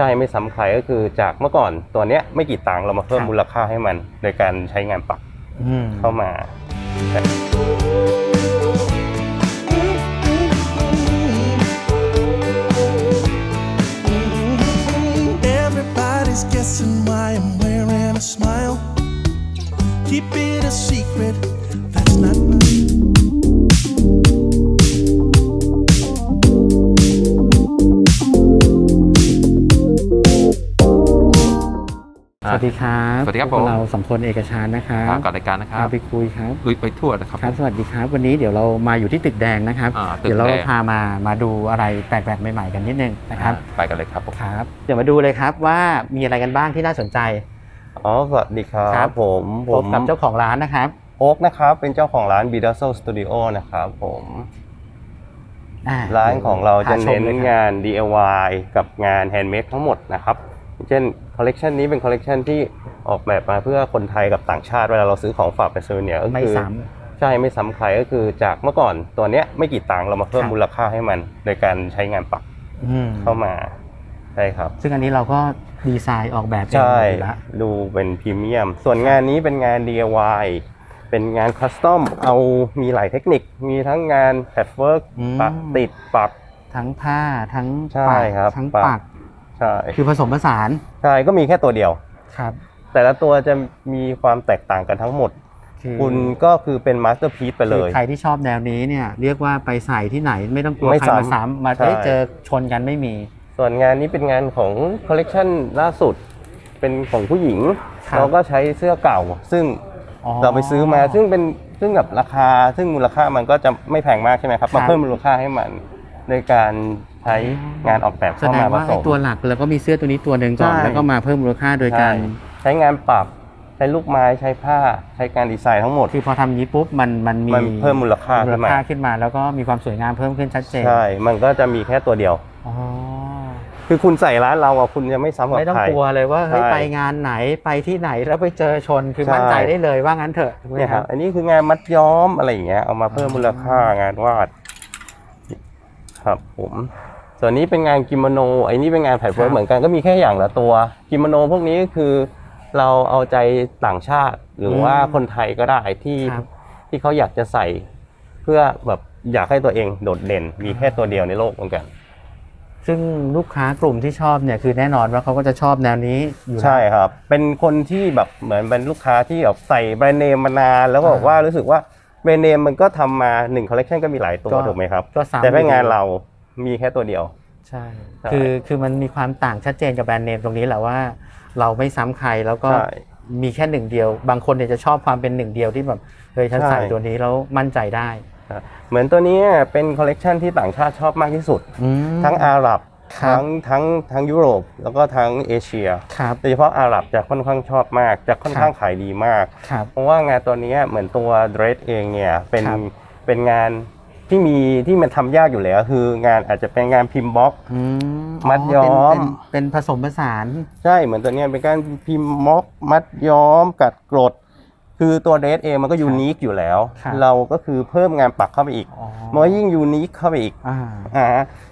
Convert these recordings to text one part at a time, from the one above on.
ใช่ไม่ซ้ำใครก็คือจากเมื่อก่อนตัวเนี้ยไม่กี่ตังค์เรามาเพิ่มครับมูลค่าให้มัน โดยการใช้งานปักอืมเข้ามา สวัสดีครับสวัสดีครับพวกผมเราสองคนเอกชานนะครับครับก่อนรายการนะครับพาไปคุยครับลุยไปทั่วนะครับครับ สวัสดีครับ วันนี้เดี๋ยวเรามาอยู่ที่ตึกแดงนะครับอ่าตึกเดี๋ยวเราแดงพามามาดูอะไรแปลกๆใหม่ๆกันนิดนึงนะครับอ่าไปกันเลยครับผมครับ เดี๋ยวมาดูเลยครับว่ามีอะไรกันบ้างที่น่าสนใจอ๋อสวัสดีครัครับบผมผพบมกับเจ้าของร้านนะครับโอ๊กนะครับเป็นเจ้าของร้าน b i d a s o Studio นะครับผมอ่ร้านของเราจะพชเน้มนลยครับงาน DIY กับงาน handmade ทั้งหมดนะครับอย่าง เช่นคอลเลกชันนี้เป็นคอลเลกชันที่ออกแบบมาเพื่อคนไทยกับต่างชาติเวลาเราซื้อของฝากเป็นซูเนียก็ไม่คือซ้ใช่ไม่ซ้ำใครก็คือจากเมื่อก่อนตัวเนี้ยไม่กี่ตังค์เรามาเพิ่มครับมูลค่าให้มัน โดยการใช้งานปักำอืมเข้ามาใช่ครับ ซึ่งอันนี้เราก็ดีไซน์ออกแบบเองใช่ อยู่แล้ว ดูเป็นพรีเมียม ส่วนงานนี้เป็นงาน DIY เป็นงานคัสตอม เอามีหลายเทคนิค มีทั้งงานแพดเวิร์กอืม ปักติดปัก ทั้งผ้าทั้งใช่ปักครับทั้งปัก ปัก ใช่คือผสมผสานใช่ก็มีแค่ตัวเดียว ครับ แต่ละตัวจะมีความแตกต่างกันทั้งหมดคือคุณก็คือเป็นมาสเตอร์พีซไปเลคือย ใครที่ชอบแนวนี้เนี่ย เรียกว่าไปใส่ที่ไหนไม่ต้องกลัวไม่ใครมาซ้ำซ้ำมาใช่เอ้ยเจอชนกันไม่มี ส่วนงานนี้เป็นงานของคอลเลกชันล่าสุด เป็นของผู้หญิง ครับ เราก็ใช้เสื้อเก่า ซึ่งอ๋อเราไปซื้อมาซึ่งเป็นซึ่งกับราคา ซึ่งมูลค่ามันก็จะไม่แพงมากใช่ไหมครับครัมาบเพิ่มมูลค่าให้มัน โดยการ ใช้งานออกแบบแสเข้าดมางผว่าสไอ้ม ตัวหลักแล้วก็มีเสื้อตัวนี้ตัวหนึ่งก่อนใช่ แล้วก็มาเพิ่มมูลค่าโดยการ ใช่ใช้งานปักใช้ลูกไม้ใช้ผ้าใช้การดีไซน์ทั้งหมด คือพอทำอย่างนี้ปุ๊บมันมันมีมันเพิ่มมูลค่ามูขึ้ลนมา ค่าขึ้นมา แล้วก็มีความสวยงามเพิ่มขึ้นชัดเจนใช่ มันก็จะมีแค่ตัวเดียว อ๋อคือคุณใส่ร้านเราอะคุณจะไม่ซ้ำกับไม่ต้องใคร กลัวเลยว่าเฮ้ยใช่ ไปงานไหนไปที่ไหนแล้วไปเจอชนคือใช่มั่นใจได้เลยว่างั้นเถอะถูกไหมเนี่ยคครัรับบอันนี้คืองานมัดย้อมอะไรอย่างเงี้ยเอามาเพิ่มมูลค่างานวาด ครับผม ส่วนนี้เป็นงานกิโมโนไอ้นี่เป็นงานแผ่นเวิร์กเหมือนกันก็มีแค่อย่างละตัวกิโมโนพวกนี้ก็คือเราเอาใจต่างชาติหรือว่าคนไทยก็ได้ที่ครับ ที่เขาอยากจะใส่ เพื่อแบบอยากให้ตัวเองโดดเด่น มีแค่ตัวเดียวในโลกเหมือนกัน ซึ่งลูกค้ากลุ่มที่ชอบเนี่ยคือแน่นอนว่าเขาก็จะชอบแนวนี้อยู่แล้ว ใช่ครับ เป็นคนที่แบบเหมือนเป็นลูกค้าที่แบบใส่แบรนด์เนมมานานแล้วก็บอกว่ารู้สึกว่าแบรนด์เนมมันก็ทำมาหนึ่งคอลเลกชันก็มีหลายตัวก็ ถูกไหมครับ ก็ซ้ำแต่ถ้าอยู่ดีงานเรา มีแค่ตัวเดียวใช่ใช่ คือคือมันมีความต่างชัดเจนกับแบรนด์เนมตรงนี้แหละว่า เราไม่ซ้ำใครแล้วก็ใช่มีแค่หนึ่งเดียว บางคนเนี่ยจะชอบความเป็นหนึ่งเดียวที่แบบเฮ้ยฉันใช่ใส่ตัวนี้แล้วมั่นใจได้ เหมือนตัวนี้เป็นคอลเลกชันที่ต่างชาติชอบมากที่สุดอืมทั้งอาหรับครับทั้งทั้งทั้งยุโรปแล้วก็ทั้งเอเชียครับโดยเฉพาะอาหรับจะค่อนข้างชอบมาก จะค่อนข้างขายดีมากครับเพราะว่างานตัวนี้เหมือนตัวเดรสเองเนี่ยเป็นครับเป็นงาน ที่มีที่มันทำยากอยู่แล้ว คืองานอาจจะเป็นงานพิมพ์บล็อก อืมัดย้อม เป็นเป็นเป็นผสมผสาน ใช่เหมือนตัวเนี้ยเป็นการพิมพ์ม็อกมัดย้อม กัดกรด คือตัวเดรสเองมันก็ยูนิคอยู่แล้ว ครับ เราก็คือเพิ่มงานปักเข้าไปอีกอ๋อมันก็ยิ่งยูนิคเข้าไปอีกอ่าอ่า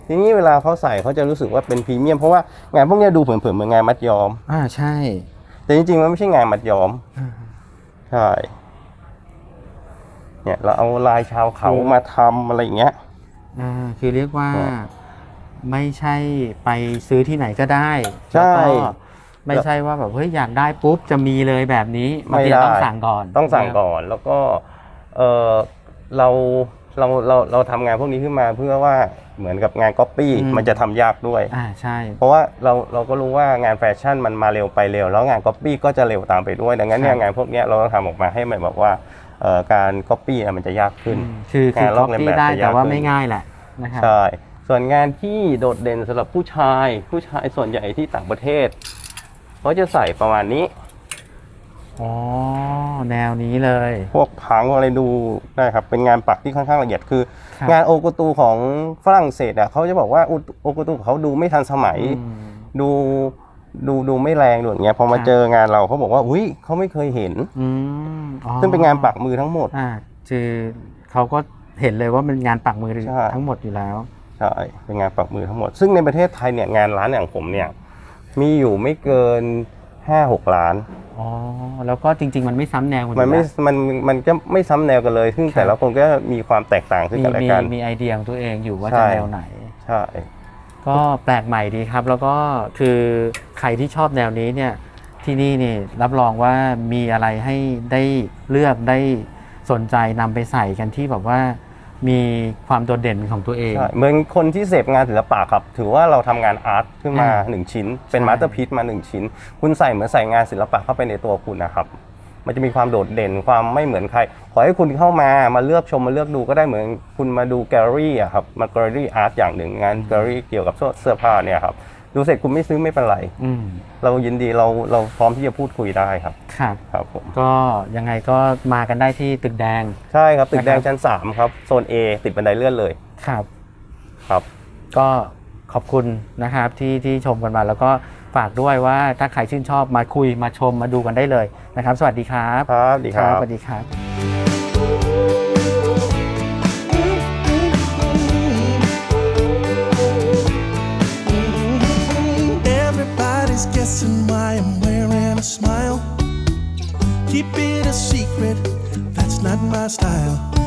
ทีนี้เวลาเขาใส่เขาจะรู้สึกว่าเป็นพรีเมียมเพราะว่างานพวกเนี้ยดูเผินๆเหมือนงานมัดย้อม อ่าใช่แต่จริงๆมันไม่ใช่งานมัดย้อม อ่าใช่ เนี่ยเราเอาลายชาวเขาโอ้มาทำอะไรอย่างเงี้ยอ่าคือเรียกว่าครับไม่ใช่ไปซื้อที่ไหนก็ได้ใช่แล้วก็ไม่ใช่ว่าแบบเฮ้ยอยากได้ปุ๊บจะมีเลยแบบนี้บางทีไม่ได้ต้องสั่งก่อน ต้องสั่งก่อนแล้วก็เออเราเราเราเราทำงานพวกนี้ขึ้นมาเพื่อว่าเหมือนกับงานก๊อปปี้มันจะทำยากด้วยอ่าใช่ เพราะว่าเราเราก็รู้ว่างานแฟชั่นมันมาเร็วไปเร็ว แล้วงานก๊อปปี้ก็จะเร็วตามไปด้วย ดังนั้นเนี่ยงานพวกเนี้ยเราต้องทำออกมาให้มันแบบว่าเอ่อ การก๊อปปี้มันจะยากขึ้นอืมคือคืองานลก๊ออกปเลียนปี้แบบได้จะยากแต่ว่าขึ้น ไม่ง่ายแหละนะครับ ใช่ ส่วนงานที่โดดเด่นสำหรับผู้ชาย ผู้ชายส่วนใหญ่ที่ต่างประเทศเขาจะใส่ประมาณนี้ อ๋อ แนวนี้เลย พวกพังอะไรดูได้ครับ เป็นงานปักที่ค่อนข้างละเอียดคือ ครับ งานโอโกตูของฝรั่งเศสอะเขาจะบอกว่าอุโอโกตูของเขาดูไม่ทันสมัย อืม ดู ดูดูไม่แรงดูอย่างเงี้ยพอมาครับเจองานเราเขาบอกว่าอุ้ยเขาไม่เคยเห็นอืมอ๋อซึ่งเป็นงานปักมือทั้งหมดอ่าคือเขาก็เห็นเลยว่ามันงานปักมือใช่ ทั้งหมดอยู่แล้ว ใช่เป็นงานปักมือทั้งหมด ซึ่งในประเทศไทยเนี่ยงานร้านอย่างผมเนี่ย มีอยู่ไม่เกิน5-6ล้าน อ๋อ แล้วก็จริง ๆ มันไม่ซ้ำแนวกัมันไม่อยู่แล้ว มัน มันก็ไม่ซ้ำแนวกันเลย ซึ่งครับ แต่ละคนก็มีความแตกต่างซึ่งมีกันและมีกัน มีไอเดียของตัวเองอยู่ว่าใช่ จะแนวไหน ใช่ ก็แปลกใหม่ดีครับ แล้วก็คือใครที่ชอบแนวนี้เนี่ยที่นี่นี่รับรองว่ามีอะไรให้ได้เลือกได้สนใจนำไปใส่กันที่แบบว่ามีความโดดเด่นของตัวเอง ใช่เหมือนคนที่เสพงานศิลปะครับ ถือว่าเราทำงานอาร์ตขึ้นมาอ่าหนึ่งชิ้น เป็นใช่ มาสเตอร์พีซมาหนึ่งชิ้น คุณใส่เหมือนใส่งานศิลปะเข้าไปในตัวคุณนะครับ มันจะมีความโดดเด่นความไม่เหมือนใคร ขอให้คุณเข้ามามาเลือกชมมาเลือกดูก็ได้เหมือนคุณมาดูแกลเลอรี่อะครับมาแกลเลอรี่อาร์ตอย่างหนึ่งงานแกลเลอรี่เกี่ยวกับเสื้อผ้าเนี่ยครับดูเสร็จคุณไม่ซื้อไม่เป็นไรอืมเรายินดีเราเราพร้อมที่จะพูดคุยได้ครับ ครับ ครับผม ก็ยังไงก็มากันได้ที่ตึกแดง ใช่ครับ ตึกแดงนะครับชั้น 3 ครับ โซน A ติดบันไดเลื่อนเลย ครับ ครับ ก็ขอบคุณนะครับที่ที่ชมกันมา แล้วก็ฝากด้วยว่าถ้าใครชื่นชอบมาคุยมาชมมาดูกันได้เลย นะครับ สวัสดีครับครับดีครับ สวัสดีครับ Everybody's guessing why I'm wearing a smile. Keep it a secret, that's not my style. She's my hero.